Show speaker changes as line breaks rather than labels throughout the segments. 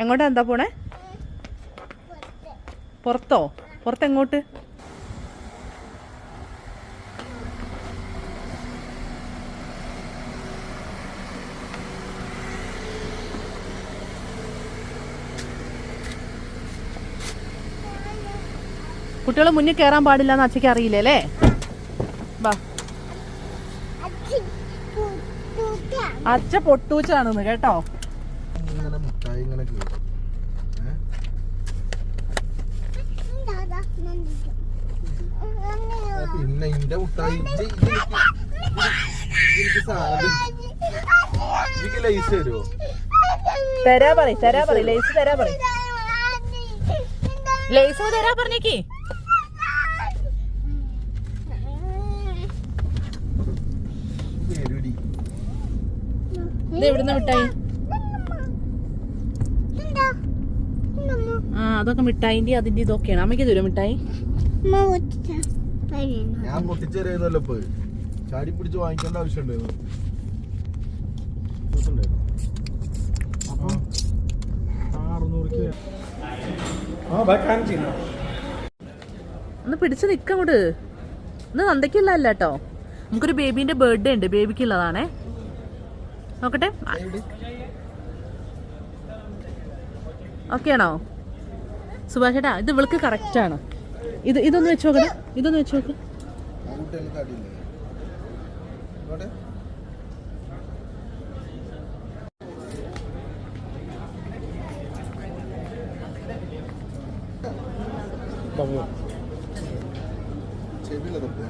എങ്ങോട്ടാ എന്താ പോണേ? പുറത്തോ? പുറത്തെങ്ങോട്ട് കുട്ടികൾ മുന്നിൽ കയറാൻ പാടില്ല എന്ന് അച്ഛക്ക് അറിയില്ലേ അല്ലേ? വാ. അച്ഛ പൊട്ടൂച്ചാണെന്ന് കേട്ടോ.
ആ, പിന്നെ ഇന്റെ മുട്ടായി. എനിക്ക് സാധനം എനിക്ക് ലൈസ് തരുമോ
തരാ പറ തരാ പറ ലൈസ് തരാ പറ ലൈസ് തരാ പറഞ്ഞേക്ക്. ഇത് എവിടുന്ന മിഠായി ആ അതൊക്കെ മിഠായിന്റെ അതിന്റെ ഇതൊക്കെയാണ്. അമ്മയ്ക്ക് തരും മിഠായി?
ഞാൻ ഇപ്പൊ. ചാടി പിടിച്ച് വാങ്ങിക്കേണ്ട ആവശ്യമുണ്ടായിരുന്നു. അറുന്നൂറ്
ഒന്ന് പിടിച്ച് നിക്കങ്ങോട്ട് ഇന്ന് നന്ദയ്ക്കുള്ളതല്ല കേട്ടോ. നമുക്കൊരു ബേബിന്റെ ബർത്ത്ഡേ ഉണ്ട്. ബേബിക്കുള്ളതാണേ. നോക്കട്ടെ. ഓക്കെ ആണോ സുഭാഷ് ചേട്ടാ ഇത് ഇവൾക്ക് കറക്റ്റ് ആണ്. ഇത് ഇതൊന്ന് വെച്ച് നോക്കണം ഇതൊന്ന് വെച്ച് നോക്ക്.
ആ കുട്ടികൾ തടിയില്ലേ ഇങ്ങോട്ട്. ചെവിയിലെ തൊട്ട്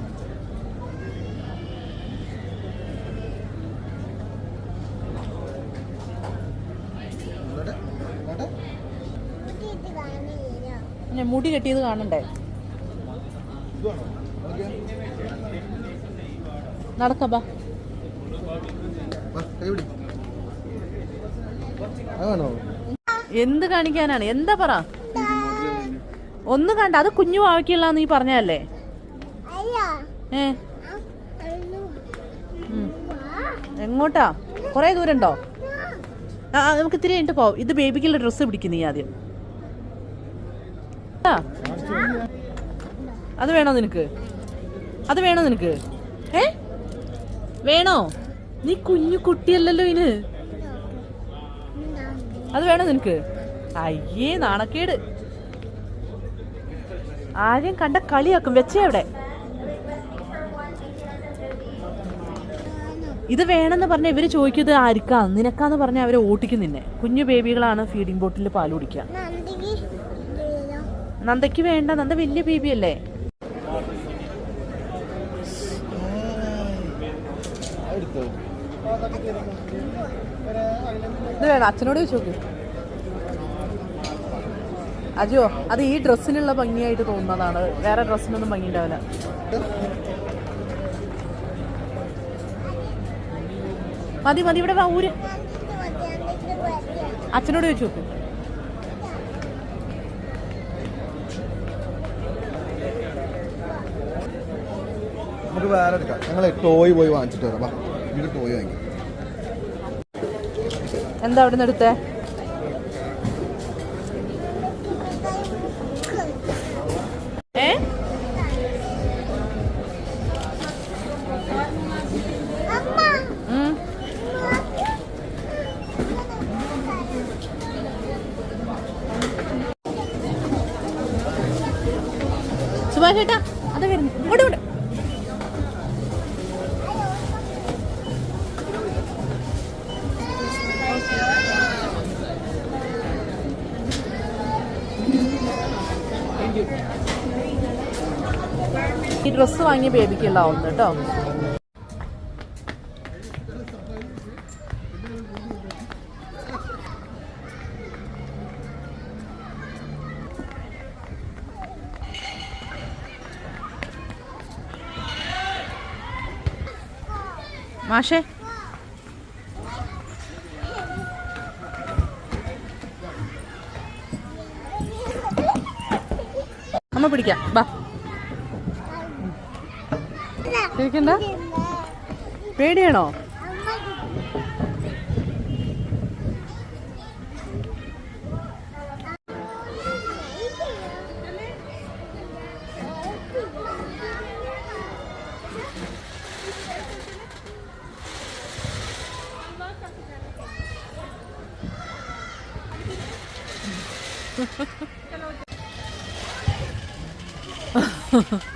ഇങ്ങോട്ട്, ഇങ്ങോട്ട്.
ഞാൻ മുടി കെട്ടിയത് കാണണ്ടേ? നടക്കാ എന്ത് കാണിക്കാനാണ്? എന്താ പറ? ഒന്ന് കണ്ട അത് കുഞ്ഞു വാവയ്ക്കുള്ള നീ പറഞ്ഞല്ലേ എങ്ങോട്ടാ? കൊറേ ദൂരണ്ടോ? ആ നമുക്ക് ഇത്തിരി കഴിഞ്ഞിട്ട് പോവാം. ഇത് ബേബിക്കുള്ള ഡ്രസ്സ് പിടിക്കുന്നു ആദ്യം. അത് വേണോ നിനക്ക്? അത് വേണോ നിനക്ക്? ഏ? വേണോ? നീ കുഞ്ഞു കുട്ടിയല്ലല്ലോ ഇന്. അത് വേണോ നിനക്ക്? അയ്യേ നാണക്കേട്. ആരെയും കണ്ട കളിയാക്കും. വെച്ചേ അവിടെ. ഇത് വേണമെന്ന് പറഞ്ഞ ഇവർ ചോദിക്കുന്നത് ആർക്കാ? നിനക്കാന്ന് പറഞ്ഞ അവരെ ഓട്ടിക്കും കുഞ്ഞു ബേബികളാണ് ഫീഡിംഗ് ബോട്ടിൽ പാൽ കുടിക്കുക. നന്ദയ്ക്ക് വേണ്ട. നന്ദ വലിയ ബേബി അല്ലേ? അച്ഛനോട് ചോദിച്ചു അജോ അത് ഈ ഡ്രസ്സിനുള്ള ഭംഗിയായിട്ട് തോന്നുന്നതാണ്. വേറെ ഡ്രസ്സിനൊന്നും ഭംഗി ഉണ്ടാവില്ല മതി മതി ഇവിടെ വാ ഊര്. അച്ഛനോട് ചോദിച്ചു നോക്ക്.
നമുക്ക് വേറെ എടുക്കാം. ഞങ്ങൾ ടോയ് പോയി വാങ്ങിച്ചിട്ട് വരാം. നമുക്ക് ടോയ് വാങ്ങി
എന്താ അവിടെ നിന്ന് എടുത്തേ വരുന്നു. ഇങ്ങോട്ട്. ഇങ്ങോട്ട് ഈ ഡ്രസ്സ് കേട്ടോ മാഷേ. അമ്മ പിടിക്കാം. ബാ. ചിരിക്കണ്ട പേടിയാണോ Ha ha ha.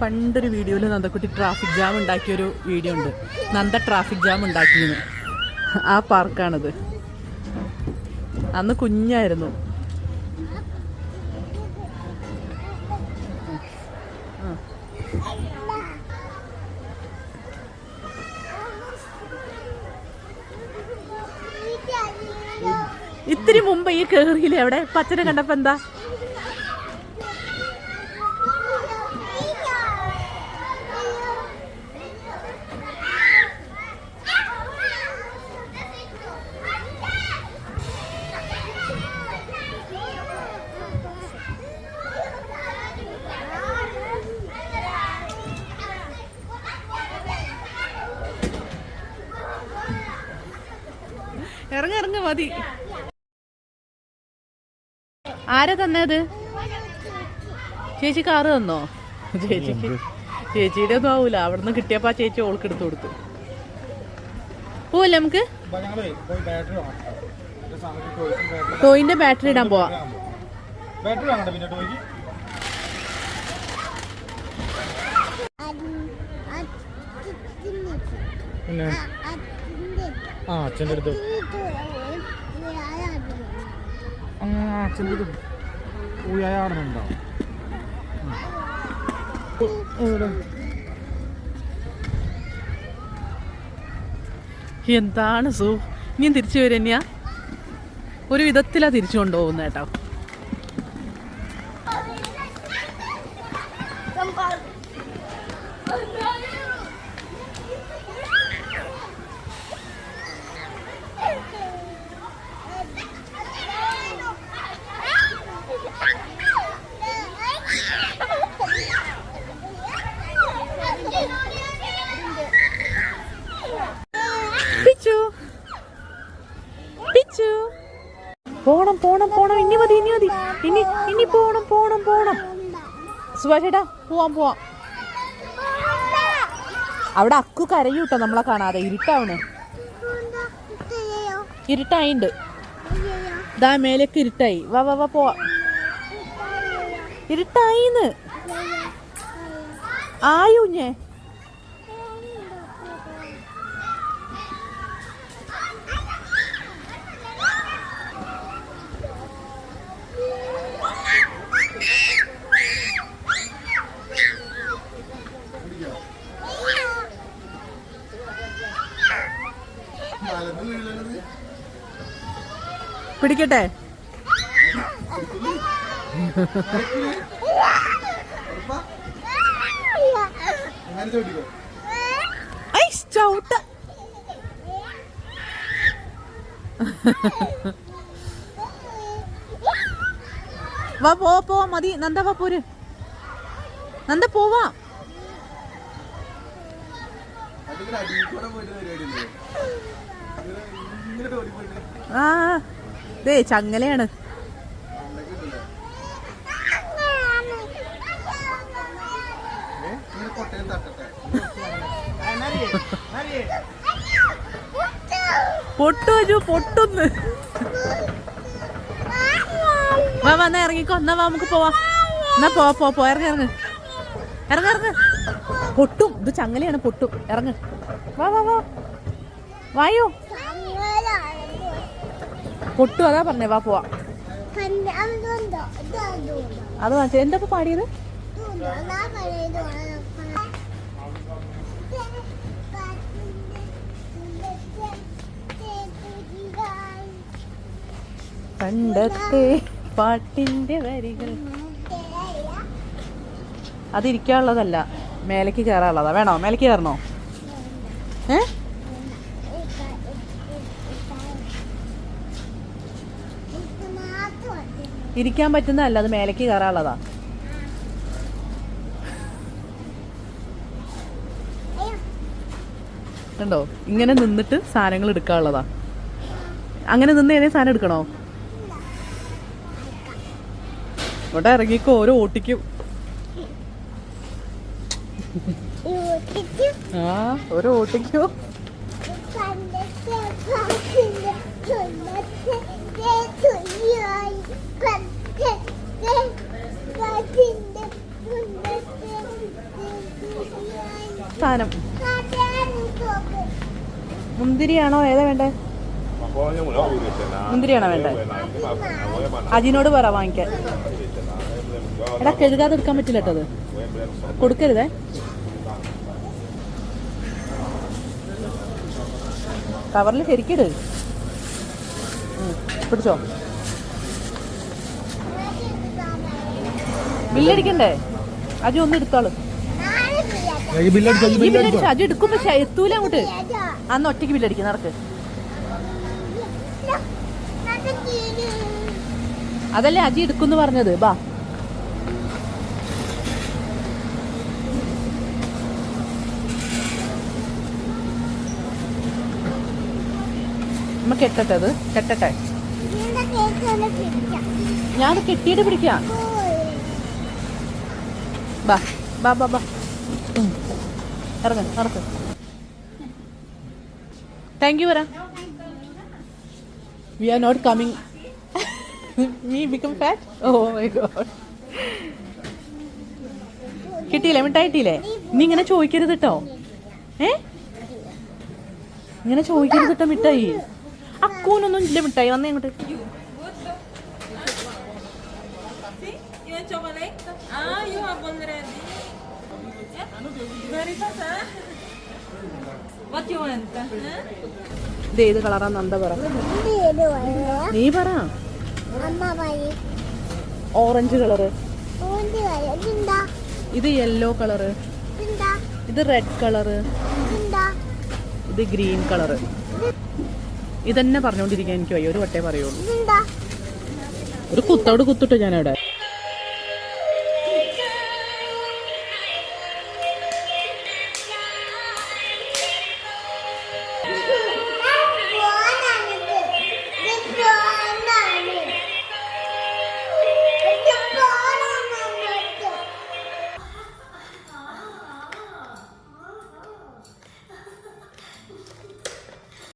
പണ്ടൊരു വീഡിയോയിൽ നന്ദക്കുട്ടി ട്രാഫിക് ജാം ഉണ്ടാക്കിയൊരു വീഡിയോ ഉണ്ട്. നന്ദ ട്രാഫിക് ജാം ഉണ്ടാക്കിയെന്ന് ആ പാർക്കാണിത് അന്ന് കുഞ്ഞായിരുന്നു. ഇത്തിരി മുമ്പ് ഈ കേറിയില്ലേ അവിടെ? പച്ചനെ കണ്ടപ്പോ എന്താ ഇറങ്ങ ഇറങ്ങ മതി. ആരാ തന്നത്? ചേച്ചി കാറ് തന്നോ? ചേച്ചിക്ക് ചേച്ചിയുടെ ഒന്നും ആവൂല. അവിടുന്ന് കിട്ടിയപ്പോ ആ ചേച്ചി ഓൾക്ക് എടുത്തു കൊടുത്തു. പോവല്ലേ നമുക്ക്? ടോയിന്റെ ബാറ്ററി ഇടാൻ പോവാ.
ആ അച്ഛന്റെ അടുത്ത്
എന്താണ് സു? ഇനിയും തിരിച്ചു വരുന്നയാ ഒരു വിധത്തിലാ തിരിച്ചു കൊണ്ടുപോകുന്ന കേട്ടോ. പോണം പോണം പോണം. ഇനി മതി ഇനി മതി. ഇനി ഇനി പോണം പോണം പോണം. സുഭാഷേട്ടാ പോവാം പോവാം. അവിടെ അക്കു കരയൂട്ടോ നമ്മളെ കാണാതെ. ഇരുട്ടാവണ്. ഇരുട്ടായിണ്ട്. ദാ മേലേക്ക് ഇരുട്ടായി. വാ വാ വാ പോവാ. ഇരുട്ടായിന്ന്. ആയുഞ്ഞേ പിടിക്കട്ടെ വാ പോ പോ മതി. നന്ദ വാ പോര്. നന്ദ പോവാ ആ. ദേ ചങ്ങലയാണ്. പൊട്ടു ഒരു പൊട്ടുന്ന്. വാ വാ എന്നാ ഇറങ്ങിക്കോ. എന്നാ വാ നമുക്ക് പോവാ. എന്നാ പോ പോ പോ ഇറങ്ങ ഇറങ്ങ്. ഇറങ്ങ ഇറങ്ങ്. പൊട്ടും. ഇത് ചങ്ങലയാണ് പൊട്ടും. ഇറങ്ങ്. വാ വാ വാ. വായോ. പൊട്ടു അതാ പറഞ്ഞേ വാ പോവാ. അത് വാങ്ങിച്ചു. എന്താ ഇപ്പൊ പാടിയത് പണ്ടത്തെ പാട്ടിന്റെ വരികൾ. അതിരിക്കാനുള്ളതല്ല. മേലേക്ക് കയറാനുള്ളതാ വേണോ? മേലേക്ക് കയറണോ ഏ? ഇരിക്കാൻ പറ്റുന്നതല്ല അത് മേലേക്ക് കയറാനുള്ളതാ. ണ്ടോ ഇങ്ങനെ നിന്നിട്ട് സാധനങ്ങൾ എടുക്കാനുള്ളതാ. അങ്ങനെ നിന്ന് ഏതെങ്കിലും സാധനം എടുക്കണോ? ഇവിടെ ഇറങ്ങിക്കോ ഓരോ ഓട്ടിക്കും. ആ ഒരു ഓട്ടിക്കോ. സാധനം മുന്തിരിയാണോ? ഏതാ വേണ്ടേ? മുന്തിരിയാണോ വേണ്ടേ? അജിനോട് പറ വാങ്ങിക്കാൻ. എടാ കഴുകാതെ എടുക്കാൻ പറ്റില്ല കേട്ടോ അത്. കൊടുക്കരുതേ. കവറിൽ ശരിക്കിട്. പിടിച്ചോ. ബില്ലടിക്കണ്ടേ? അജി ഒന്ന് എടുത്തോളൂ.
ഈ ബില്ലടിച്ചോ
അജി എത്തൂല അങ്ങോട്ട്. അന്ന് ഒറ്റയ്ക്ക് ബില്ലടിക്കും നടക്ക്. അതല്ലേ അജി എടുക്കുന്ന് പറഞ്ഞത്. ബാ. നമ്മ കെട്ടട്ടെ അത്. കെട്ടട്ടെ. ഞാൻ കെട്ടിയിട്ട് പിടിക്കാം. ബാ ബാ ബാ ബാ. ഇറങ്ങ് ഇറക്ക്. താങ്ക് യു പറ we are not coming me become fat oh my god കിട്ടിയില്ലേ? മിഠായി കിട്ടിയില്ലേ? നീ ഇങ്ങനെ ചോദിക്കരുത് കേട്ടോ ഏ? ഇങ്ങനെ ചോദിക്കരുത് കേട്ടോ മിഠായി. അക്കൂനൊന്നും ഇല്ല മിഠായി. വന്നേ ഇങ്ങോട്ട്. ഏത് കളറാ എന്താ പറ. നീ പറ. Orange colour. ഇത് യെല്ലോ കളറ്. ഇത് റെഡ് കളറ്. ഇത് ഗ്രീൻ കളറ്. ഇതന്നെ പറഞ്ഞോണ്ടിരിക്കാൻ എനിക്ക് വയ്യ. ഒരു വട്ടേ പറയുള്ളൂ. ഒരു കുത്തോട് കുത്തിട്ടു ഞാനവിടെ.